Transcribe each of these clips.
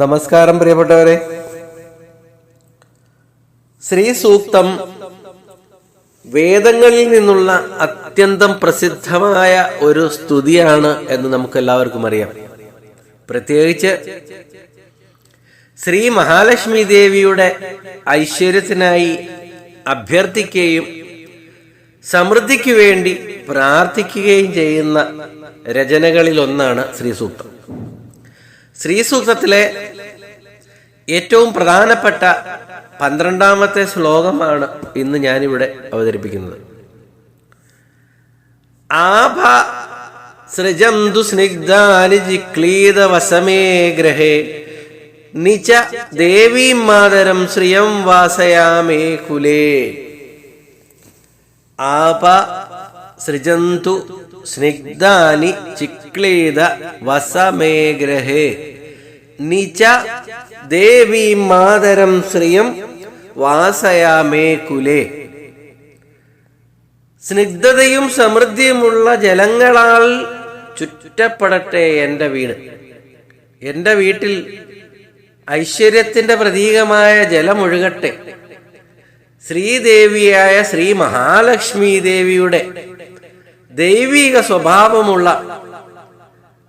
നമസ്കാരം പ്രിയപ്പെട്ടവരെ. ശ്രീ സൂക്തം വേദങ്ങളിൽ നിന്നുള്ള അത്യന്തം പ്രസിദ്ധമായ ഒരു സ്തുതിയാണ് എന്ന് നമുക്ക് എല്ലാവർക്കും അറിയാം. പ്രത്യേകിച്ച് ശ്രീ മഹാലക്ഷ്മി ദേവിയുടെ ഐശ്വര്യത്തിനായി അഭ്യർത്ഥിക്കുകയും സമൃദ്ധിക്ക് വേണ്ടി പ്രാർത്ഥിക്കുകയും ചെയ്യുന്ന രചനകളിൽ ഒന്നാണ് ശ്രീ സൂക്തം ശ്രീ സൂക്തത്തിലെ ഏറ്റവും പ്രധാനപ്പെട്ട പന്ത്രണ്ടാമത്തെ ശ്ലോകമാണ് ഇന്ന് ഞാനിവിടെ അവതരിപ്പിക്കുന്നത്. ആഭ സൃജന്തു സ്നിഗ്ധാനി വസമേ ഗ്രഹേ നിച ദേവീം മാതരം ശ്രിയം വാസയാമേ കുലേ. ആപ സൃജന്തു സ്നിഗ്ധാനി ചിക്ലീത വസമേഗ്രഹേ. നിച ദേവി മാതരം ശ്രിയം വാസയാമേ കുലേ. സ്നിഗ്ധതയും സമൃദ്ധിയുമുള്ള ജലങ്ങളാൽ ചുറ്റപ്പെടട്ടെ എന്റെ വീട്. എന്റെ വീട്ടിൽ ഐശ്വര്യത്തിന്റെ പ്രതീകമായ ജലമൊഴുകട്ടെ. ശ്രീദേവിയായ ശ്രീ മഹാലക്ഷ്മി ദേവിയുടെ ദൈവിക സ്വഭാവമുള്ള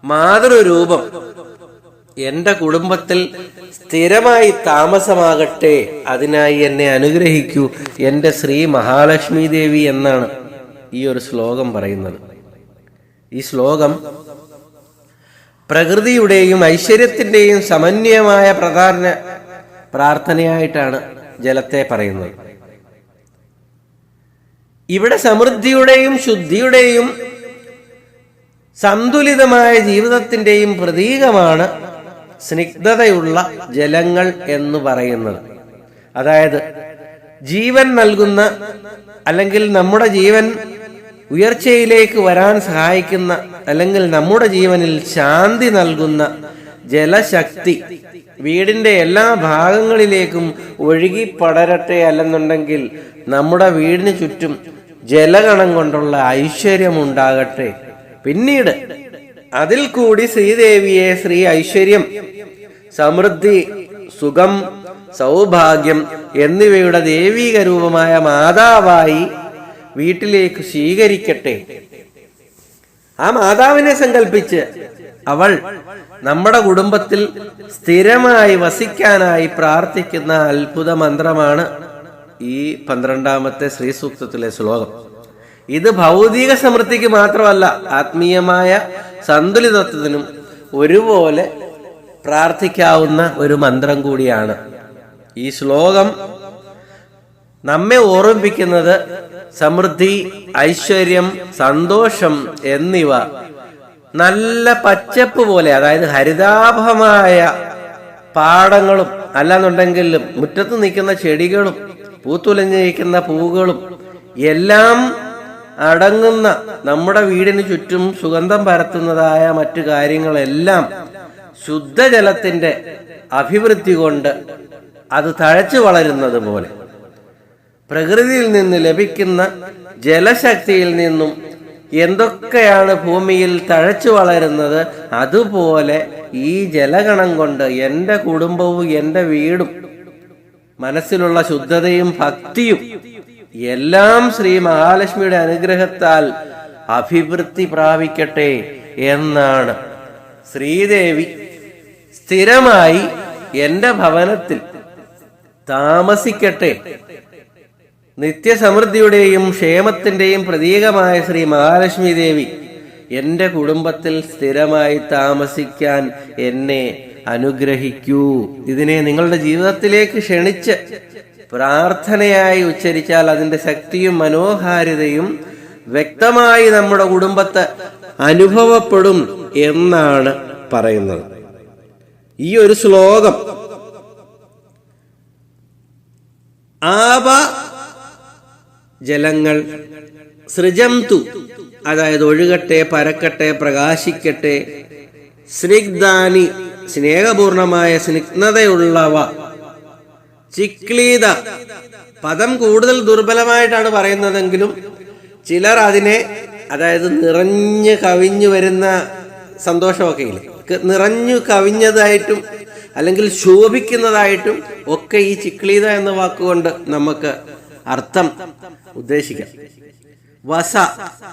മാതൃരൂപം എന്റെ കുടുംബത്തിൽ സ്ഥിരമായി താമസമാകട്ടെ അതിനായി എന്നെ അനുഗ്രഹിക്കൂ. എന്റെ ശ്രീ മഹാലക്ഷ്മി ദേവി എന്നാണ് ഈ ഒരു ശ്ലോകം പറയുന്നത്. ഈ ശ്ലോകം പ്രകൃതിയുടെയും ഐശ്വര്യത്തിന്റെയും സമന്വയമായ പ്രധാന പ്രാർത്ഥനയായിട്ടാണ് ജലത്തെ പറയുന്നത്. ഇവിടെ സമൃദ്ധിയുടെയും ശുദ്ധിയുടെയും സന്തുലിതമായ ജീവിതത്തിന്റെയും പ്രതീകമാണ് സ്നിഗ്ധതയുള്ള ജലങ്ങൾ എന്ന് പറയുന്നത്. അതായത് ജീവൻ നൽകുന്ന അല്ലെങ്കിൽ നമ്മുടെ ജീവൻ ഉയർച്ചയിലേക്ക് വരാൻ സഹായിക്കുന്ന അല്ലെങ്കിൽ നമ്മുടെ ജീവനിൽ ശാന്തി നൽകുന്ന ജലശക്തി വീടിന്റെ എല്ലാ ഭാഗങ്ങളിലേക്കും ഒഴുകി പടരട്ടെ അല്ലെന്നുണ്ടെങ്കിൽ നമ്മുടെ വീടിന് ചുറ്റും ജലഗണം കൊണ്ടുള്ള ഐശ്വര്യം ഉണ്ടാകട്ടെ പിന്നീട് അതിൽ കൂടി ശ്രീദേവിയെ ശ്രീ ഐശ്വര്യം സമൃദ്ധി സുഖം സൗഭാഗ്യം എന്നിവയുടെ ദൈവീക രൂപമായ മാതാവായി വീട്ടിലേക്ക് സ്വീകരിക്കട്ടെ. ആ മാതാവിനെ സങ്കല്പിച്ച് അവൾ നമ്മുടെ കുടുംബത്തിൽ സ്ഥിരമായി വസിക്കാനായി പ്രാർത്ഥിക്കുന്ന അത്ഭുത മന്ത്രമാണ് ഈ പന്ത്രണ്ടാമത്തെ ശ്രീ സൂക്തത്തിലെ ശ്ലോകം. ഇത് ഭൗതിക സമൃദ്ധിക്ക് മാത്രമല്ല ആത്മീയമായ സന്തുലിതത്വത്തിനും ഒരുപോലെ പ്രാർത്ഥിക്കാവുന്ന ഒരു മന്ത്രം കൂടിയാണ്. ഈ ശ്ലോകം നമ്മെ ഓർമ്മിപ്പിക്കുന്നത് സമൃദ്ധി ഐശ്വര്യം സന്തോഷം എന്നിവ നല്ല പച്ചപ്പ് പോലെ അതായത് ഹരിതാഭമായ പാടങ്ങളും അല്ലാന്നുണ്ടെങ്കിലും മുറ്റത്ത് നിൽക്കുന്ന ചെടികളും പൂത്തുലഞ്ഞു നിൽക്കുന്ന പൂവുകളും എല്ലാം അടങ്ങുന്ന നമ്മുടെ വീടിന് ചുറ്റും സുഗന്ധം പരത്തുന്നതായ മറ്റു കാര്യങ്ങളെല്ലാം ശുദ്ധജലത്തിന്റെ അഭിവൃദ്ധി കൊണ്ട് അത് തഴച്ചു വളരുന്നത് പോലെ. പ്രകൃതിയിൽ നിന്ന് ലഭിക്കുന്ന ജലശക്തിയിൽ നിന്നും എന്തൊക്കെയാണ് ഭൂമിയിൽ തഴച്ചു വളരുന്നത് അതുപോലെ ഈ ജലഗണം കൊണ്ട് എന്റെ കുടുംബവും എന്റെ വീടും മനസ്സിലുള്ള ശുദ്ധതയും ഭക്തിയും എല്ലാം ശ്രീ മഹാലക്ഷ്മിയുടെ അനുഗ്രഹത്താൽ അഭിവൃദ്ധി പ്രാപിക്കട്ടെ എന്നാണ്. ശ്രീദേവി സ്ഥിരമായി എന്റെ ഭവനത്തിൽ താമസിക്കട്ടെ. നിത്യസമൃദ്ധിയുടെയും ക്ഷേമത്തിന്റെയും പ്രതീകമായ ശ്രീ മഹാലക്ഷ്മി ദേവി എന്റെ കുടുംബത്തിൽ സ്ഥിരമായി താമസിക്കാൻ എന്നെ അനുഗ്രഹിക്കൂ. ഇതിനെ നിങ്ങളുടെ ജീവിതത്തിലേക്ക് ക്ഷണിച്ച് പ്രാർത്ഥനയായി ഉച്ചരിച്ചാൽ അതിന്റെ ശക്തിയും മനോഹാരിതയും വ്യക്തമായി നമ്മുടെ കുടുംബത്തെ അനുഭവപ്പെടും എന്നാണ് പറയുന്നത്. ഈ ഒരു ശ്ലോകം. ആപ ജലങ്ങൾ സൃജംതു അതായത് ഒഴുകട്ടെ പരക്കട്ടെ പ്രകാശിക്കട്ടെ സ്നിഗ്ധാനി സ്നേഹപൂർണമായ സ്നിഗ്ധതയുള്ളവ ചിക്ലീത. പദം കൂടുതൽ ദുർബലമായിട്ടാണ് പറയുന്നതെങ്കിലും ചിലർ അതിനെ അതായത് നിറഞ്ഞു കവിഞ്ഞു വരുന്ന സന്തോഷമൊക്കെ ഇല്ല നിറഞ്ഞു കവിഞ്ഞതായിട്ടും അല്ലെങ്കിൽ ശോഭിക്കുന്നതായിട്ടും ഒക്കെ ഈ ചിക്ലീത എന്ന വാക്കുകൊണ്ട് നമുക്ക് അർത്ഥം ഉദ്ദേശിക്കാം. വസ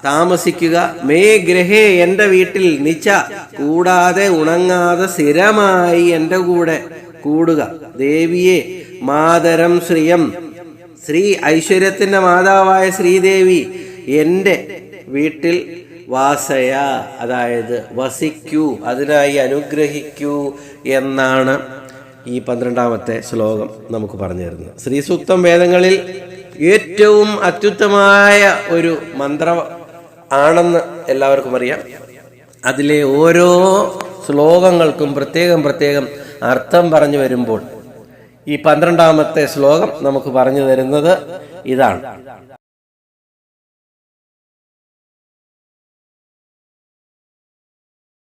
താമസിക്കുക. മേ ഗ്രഹേ എന്റെ വീട്ടിൽ നിച്ച കൂടാതെ ഉണങ്ങാതെ സ്ഥിരമായി എന്റെ കൂടെ കൂടുക. ദേവിയെ മാതരം ശ്രീയം. ശ്രീ ഐശ്വര്യത്തിന്റെ മാതാവായ ശ്രീദേവി എന്റെ വീട്ടിൽ വാസയ. അതായത് വസിക്കൂ അതിനായി അനുഗ്രഹിക്കൂ എന്നാണ് ഈ പന്ത്രണ്ടാമത്തെ ശ്ലോകം നമുക്ക് പറഞ്ഞു തരുന്നത്. ശ്രീസൂക്തം വേദങ്ങളിൽ ഏറ്റവും അത്യുത്തമായ ഒരു മന്ത്ര ആണെന്ന് എല്ലാവർക്കും അറിയാം. അതിലെ ഓരോ ശ്ലോകങ്ങൾക്കും പ്രത്യേകം പ്രത്യേകം അർത്ഥം പറഞ്ഞു വരുമ്പോൾ ഈ പന്ത്രണ്ടാമത്തെ ശ്ലോകം നമുക്ക് പറഞ്ഞു തരുന്നത് ഇതാണ്.